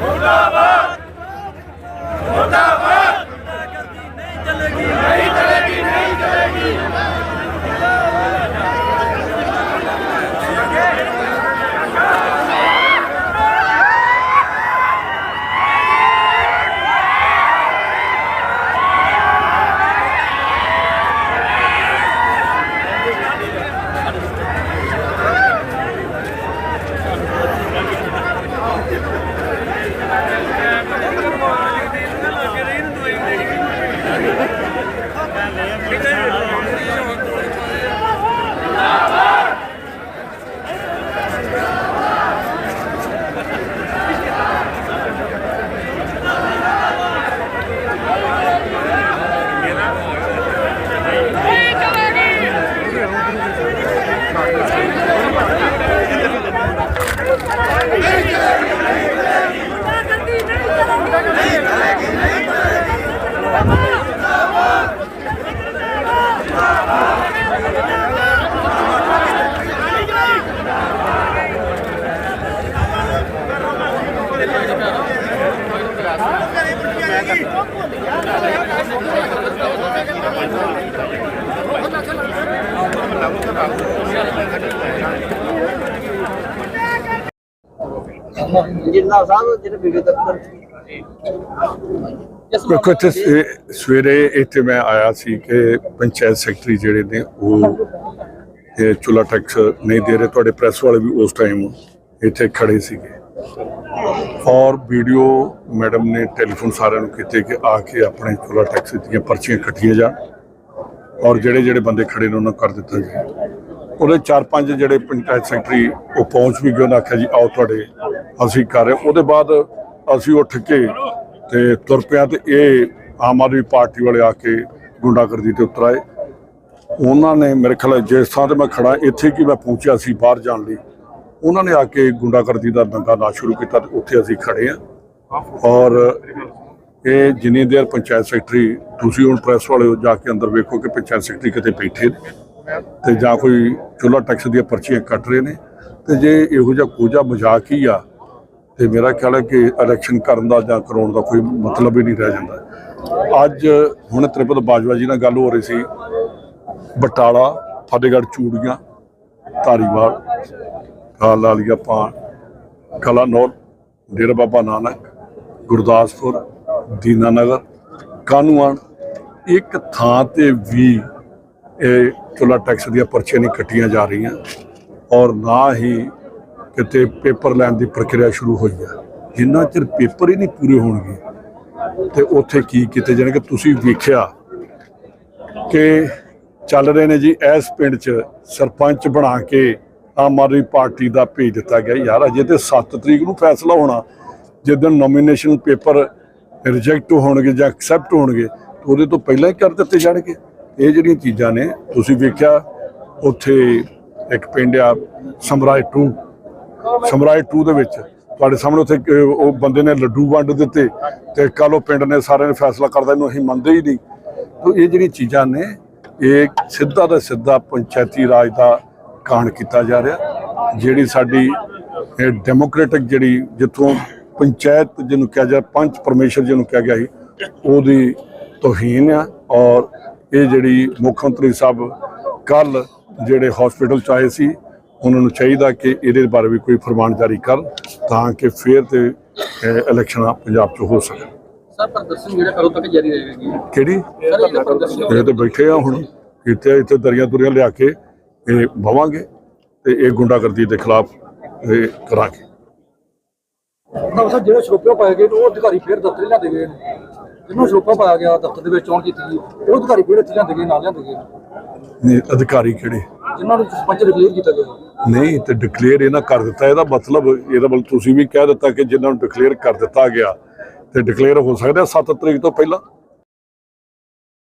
ਮੁਰਦਾਬਾਦ! ਜਿੰਨਾ ਸਾਹਿਬ ਜਿਹੜੇ ਵੀਡੀਓ ਦਫ਼ਤਰ ਦੇਖੋ, ਇੱਥੇ ਸਵੇਰੇ ਇੱਥੇ ਮੈਂ ਆਇਆ ਸੀ ਕਿ ਪੰਚਾਇਤ ਸੈਕਟਰੀ ਜਿਹੜੇ ਨੇ, ਉਹ ਇਹ ਚੁੱਲਾ ਟੈਕਸ ਨਹੀਂ ਦੇ ਰਹੇ। ਤੁਹਾਡੇ ਪ੍ਰੈਸ ਵਾਲੇ ਵੀ ਉਸ ਟਾਈਮ ਇੱਥੇ ਖੜੇ ਸੀਗੇ। ਔਰ ਵੀਡੀਓ ਮੈਡਮ ਨੇ ਟੈਲੀਫੋਨ ਸਾਰਿਆਂ ਨੂੰ ਕੀਤੇ ਕਿ ਆ ਕੇ ਆਪਣੇ ਚੁਲਾ ਟੈਕਸ ਦੀਆਂ ਪਰਚੀਆਂ ਕੱਟੀਆਂ ਜਾਣ। ਔਰ ਜਿਹੜੇ ਜਿਹੜੇ ਬੰਦੇ ਖੜੇ ਨੇ, ਉਹਨਾਂ ਨੂੰ ਕਰ ਦਿੱਤਾ ਜਾਏ। ਉਹਦੇ ਚਾਰ ਪੰਜ ਜਿਹੜੇ ਪੰਚਾਇਤ ਸੈਕਟਰੀ ਉਹ ਪਹੁੰਚ ਵੀ ਗਏ, ਉਹਨਾਂ ਆਖਿਆ ਜੀ, ਆਓ ਤੁਹਾਡੇ, ਅਸੀਂ ਕਰ ਰਹੇ ਉਹਦੇ ਬਾਅਦ ਅਸੀਂ ਉੱਠ ਕੇ ਤੇ ਤੁਰ ਪਿਆ ਤੇ ਇਹ ਆਮ ਆਦਮੀ ਪਾਰਟੀ ਵਾਲੇ ਆ ਕੇ ਗੁੰਡਾਗਰਦੀ ਤੇ ਉਤਰ ਆਏ। ਉਹਨਾਂ ਨੇ ਮੇਰੇ ਖਿਆਲ ਜਿਸ ਥਾਂ ਤੇ ਮੈਂ ਖੜਾ ਇੱਥੇ ਕਿ ਮੈਂ ਪਹੁੰਚਿਆ ਸੀ ਬਾਹਰ ਜਾਣ ਲਈ, ਉਹਨਾਂ ਨੇ ਆ ਕੇ ਗੁੰਡਾਗਰਦੀ ਦਾ ਦੰਗਾ ਨਾ ਸ਼ੁਰੂ ਕੀਤਾ ਤੇ ਉੱਥੇ ਅਸੀਂ ਖੜੇ ਆ ਔਰ ਇਹ ਜਿੰਨੀ ਦੇਰ ਪੰਚਾਇਤ ਸੈਕਟਰੀ ਤੁਸੀਂ ਹੁਣ ਪ੍ਰੈਸ ਵਾਲੇ ਹੋ, ਜਾ ਕੇ ਅੰਦਰ ਵੇਖੋ ਕਿ ਪੰਚਾਇਤ ਸੈਕਟਰੀ ਕਿਤੇ ਬੈਠੇ ਨੇ। ਤੇ ਜਾਂ ਕੋਈ ਚੁੱਲਾ ਟੈਕਸ ਦੀਆਂ ਪਰਚੀਆਂ ਕੱਟ ਰਹੇ ਨੇ। ਤੇ ਜੇ ਇਹੋ ਜਿਹਾ ਕੋਜਾ ਮਜ਼ਾਕ ਹੀ ਆ, ਤੇ ਮੇਰਾ ਖਿਆਲ ਹੈ ਕਿ ਇਲੈਕਸ਼ਨ ਕਰਨ ਦਾ ਜਾਂ ਕਰਾਉਣ ਦਾ ਕੋਈ ਮਤਲਬ ਹੀ ਨਹੀਂ ਰਹਿ ਜਾਂਦਾ। ਅੱਜ ਹੁਣ ਤ੍ਰਿਪਤ ਬਾਜਵਾ ਜੀ ਨਾਲ ਗੱਲ ਹੋ ਰਹੀ ਸੀ, ਬਟਾਲਾ, ਫਤਿਹਗੜ੍ਹ, ਚੂੜੀਆਂ, ਧਾਰੀਵਾਲ ਕਾਲ ਲਾਲੀਆ ਪਾਣ ਕਲਾਨੌਰ ਡੇਰਾ ਬਾਬਾ ਨਾਨਕ, ਗੁਰਦਾਸਪੁਰ ਦੀਨਾਨਗਰ ਕਾਨੂੰਨ ਇੱਕ ਥਾਂ ਤੇ ਵੀ ਇਹ ਚੁੱਲਾ ਟੈਕਸ ਦੀਆਂ ਪਰਚੀਆਂ ਨਹੀਂ ਕੱਟੀਆਂ ਜਾ ਰਹੀਆਂ ਔਰ ਨਾ ਹੀ ਕਿਤੇ ਪੇਪਰ ਲੈਣ ਦੀ ਪ੍ਰਕਿਰਿਆ ਸ਼ੁਰੂ ਹੋਈ ਹੈ। ਜਿੰਨਾ ਚਿਰ ਪੇਪਰ ਹੀ ਨਹੀਂ ਪੂਰੇ ਹੋਣਗੇ ਤੇ ਉੱਥੇ ਕੀ ਕੀਤੇ ਜਾਣਗੇ? ਤੁਸੀਂ ਵੇਖਿਆ ਕਿ ਚੱਲ ਰਹੇ ਨੇ ਜੀ, ਇਸ ਪਿੰਡ 'ਚ ਸਰਪੰਚ ਬਣਾ ਕੇ ਆਮ ਆਦਮੀ ਪਾਰਟੀ ਦਾ ਭੇਜ ਦਿੱਤਾ ਗਿਆ। ਯਾਰ, ਅਜੇ ਤੇ 7 ਤਰੀਕ ਨੂੰ ਫੈਸਲਾ ਹੋਣਾ। ਜਦੋਂ ਨੋਮੀਨੇਸ਼ਨ ਪੇਪਰ ਰਿਜੈਕਟ ਹੋਣਗੇ ਜਾਂ ਐਕਸੈਪਟ ਹੋਣਗੇ ਤਾਂ ਉਹਦੇ ਤੋਂ ਪਹਿਲਾਂ ਹੀ ਕਰ ਦਿੱਤੇ ਜਾਣਗੇ। ਇਹ ਜਿਹੜੀਆਂ ਚੀਜ਼ਾਂ ਨੇ, ਤੁਸੀਂ ਵੇਖਿਆ, ਉੱਥੇ ਇੱਕ ਪਿੰਡ ਆ, ਸਮਰਾਏ 2 ਸਮਰਾਏ 2 ਦੇ ਵਿੱਚ ਤੁਹਾਡੇ ਸਾਹਮਣੇ ਉੱਥੇ ਉਹ ਬੰਦੇ ਨੇ ਲੱਡੂ ਵੰਡ ਦਿੱਤੇ ਤੇ ਕੱਲ ਉਹ ਪਿੰਡ ਨੇ ਸਾਰਿਆਂ ਨੇ ਫੈਸਲਾ ਕਰਦਾ, ਇਹਨੂੰ ਅਸੀਂ ਮੰਨਦੇ ਹੀ ਨਹੀਂ। ਤੋ ਇਹ ਜਿਹੜੀਆਂ ਚੀਜ਼ਾਂ ਨੇ, ਇਹ ਸਿੱਧਾ ਦਾ ਸਿੱਧਾ ਪੰਚਾਇਤੀ ਰਾਜ ਦਾ ਕਾਣ ਕੀਤਾ ਜਾ ਰਿਹਾ। ਜਿਹੜੀ ਸਾਡੀ ਡੈਮੋਕ੍ਰੈਟਿਕ ਜਿਹੜੀ ਜਿੱਥੋਂ ਪੰਚਾਇਤ ਜਿਹਨੂੰ ਕਿਹਾ ਜਾ, ਪੰਚ ਪਰਮੇਸ਼ਰ ਜਿਹਨੂੰ ਕਿਹਾ ਗਿਆ ਸੀ, ਉਹਦੀ ਤੋਹੀਨ ਆ ਔਰ ਇਹ ਜਿਹੜੀ ਮੁੱਖ ਮੰਤਰੀ ਸਾਹਿਬ ਕੱਲ ਜਿਹੜੇ ਹਸਪੀਟਲ ਚ ਆਏ ਸੀ ਉਹਨਾਂ ਨੂੰ ਚਾਹੀਦਾ ਕਿ ਇਹਦੇ ਬਾਰੇ ਵੀ ਕੋਈ ਫਰਮਾਨ ਜਾਰੀ ਕਰਨ ਤਾਂ ਕਿ ਫੇਰ ਤੇ ਇਲੈਕਸ਼ਨਾਂ ਪੰਜਾਬ 'ਚ ਹੋ ਸਕਣ। ਸਰ ਪ੍ਰਦਰਸ਼ਨ ਜਿਹੜਾ ਕਦੋਂ ਤੱਕ ਜਾਰੀ ਰਹੇਗੀ? ਕਿਹੜੀ? ਇਹ ਤੇ ਬੈਠੇ ਆ ਹੁਣ। ਇੱਥੇ ਇੱਥੇ ਦਰੀਆਂ ਦੁਰੀਆਂ ਲਿਆ ਕੇ ਇਹ ਭਵਾਂਗੇ ਤੇ ਇਹ ਗੁੰਡਾਗਰਦੀ ਦੇ ਖਿਲਾਫ ਇਹ ਕਰਾਂਗੇ। ਨਾ ਸਰ ਜਿਹੜੇ ਸਰੋਪੇ ਪਾਏ ਗਏ ਉਹ ਅਧਿਕਾਰੀ ਫੇਰ ਦਫ਼ਤਰ ਲਿਆਂਦੇ ਗਏ ਨੇ। ਜਿਹਨੂੰ ਸਰੋਪਾ ਪਾਇਆ ਗਿਆ ਦਫ਼ਤਰ ਦੇ ਵਿੱਚ ਚੋਣ ਕੀਤੀ ਗਈ ਉਹ ਅਧਿਕਾਰੀ ਫੇਰ ਇੱਥੇ ਲਿਆਂਦੇ ਗਏ ਨਾਲ ਲਿਆਂਦੇ ਗਏ? ਨੇ ਅਧਿਕਾਰੀ ਕਿਹੜੇ? ਜਿਨ੍ਹਾਂ ਨੂੰ ਸਰਪੰਚ ਡਿਕਲੇਅਰ ਕੀਤਾ ਗਿਆ। ਨਹੀਂ ਤੇ ਡਿਕਲੇਅਰ ਇਹਨਾਂ ਕਰ ਦਿੱਤਾ ਇਹਦਾ ਮਤਲਬ ਇਹਦਾ ਮਤਲਬ ਤੁਸੀਂ ਵੀ ਕਹਿ ਦਿੱਤਾ ਕਿ ਜਿਨ੍ਹਾਂ ਨੂੰ ਡਿਕਲੇਅਰ ਕਰ ਦਿੱਤਾ ਗਿਆ ਤੇ ਡਿਕਲੇਅਰ ਹੋ ਸਕਦਾ 7 ਤਰੀਕ ਤੋਂ ਪਹਿਲਾਂ।